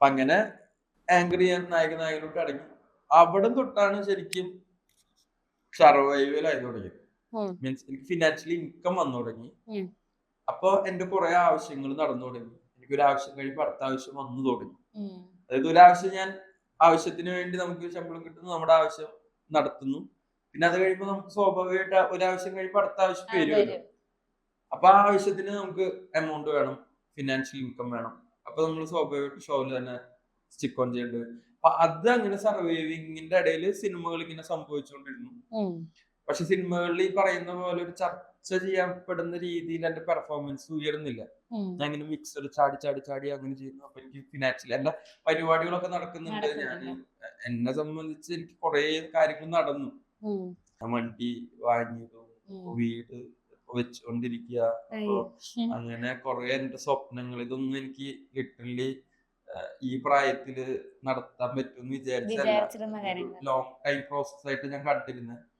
അപ്പൊ അങ്ങനെ ആങ്കർ ചെയ്യാൻ നായക നായകനോട്ട് അടങ്ങി. അവിടെ തൊട്ടാണ് ശരിക്കും സർവൈവൽ ആയി തുടങ്ങിയത്. മീൻസ് എനിക്ക് ഫിനാൻഷ്യലി ഇൻകം വന്നു തുടങ്ങി. അപ്പൊ എന്റെ കുറെ ആവശ്യങ്ങൾ നടന്നു തുടങ്ങി. എനിക്ക് ഒരു ആവശ്യം കഴിയുമ്പോൾ അടുത്ത ആവശ്യം വന്നു തുടങ്ങി. അതായത് ഒരു ആവശ്യം ഞാൻ ആവശ്യത്തിന് വേണ്ടി നമുക്ക് ശമ്പളം കിട്ടുന്നു നമ്മുടെ ആവശ്യം നടത്തുന്നു. പിന്നെ അത് കഴിയുമ്പോൾ നമുക്ക് സ്വാഭാവികമായിട്ട് ഒരു ആവശ്യം കഴിയുമ്പോൾ അടുത്ത ആവശ്യം വരുമല്ലോ വരും. അപ്പൊ ആ ആവശ്യത്തിന് നമുക്ക് എമൗണ്ട് വേണം ഫിനാൻഷ്യൽ ഇൻകം വേണം. അപ്പൊ നമ്മൾ സ്വാഭാവികമായിട്ട് ഷോയിൽ തന്നെ സ്റ്റിക്ക് ഓൺ ചെയ്യേണ്ടി. വരും അപ്പൊ അത് അങ്ങനെ സർവൈവിങ്ങിന്റെ ഇടയിൽ സിനിമകൾ ഇങ്ങനെ സംഭവിച്ചുകൊണ്ടിരുന്നു പക്ഷെ സിനിമകളിൽ ഈ പറയുന്ന പോലെ ഒരു ചർച്ച ചെയ്യപ്പെടുന്ന രീതിയിൽ എന്റെ പെർഫോമൻസ് ഉയരുന്നില്ല ഉം. ഞാൻ ഇങ്ങനെ മിക്സർ ചാടി ചാടി ചാടി അങ്ങനെ ചെയ്യുന്നു. അപ്പൊ എനിക്ക് ഫിനാൻഷ്യലി എന്റെ പരിപാടികളൊക്കെ നടക്കുന്നുണ്ട്. ഞാൻ എന്നെ സംബന്ധിച്ച് എനിക്ക് കുറെ കാര്യങ്ങൾ നടന്നു. വണ്ടി വാങ്ങിയതും വീട് വെച്ചുകൊണ്ടിരിക്കുക. അങ്ങനെ കുറെ എന്റെ സ്വപ്നങ്ങൾ ഇതൊന്നും എനിക്ക് ലിറ്ററലി ഈ പ്രായത്തിൽ നടത്താൻ പറ്റുമെന്ന് വിചാരിച്ചല്ല. ലോങ് ടൈം പ്രോസസ് ആയിട്ട് ഞാൻ കണ്ടിരുന്നത്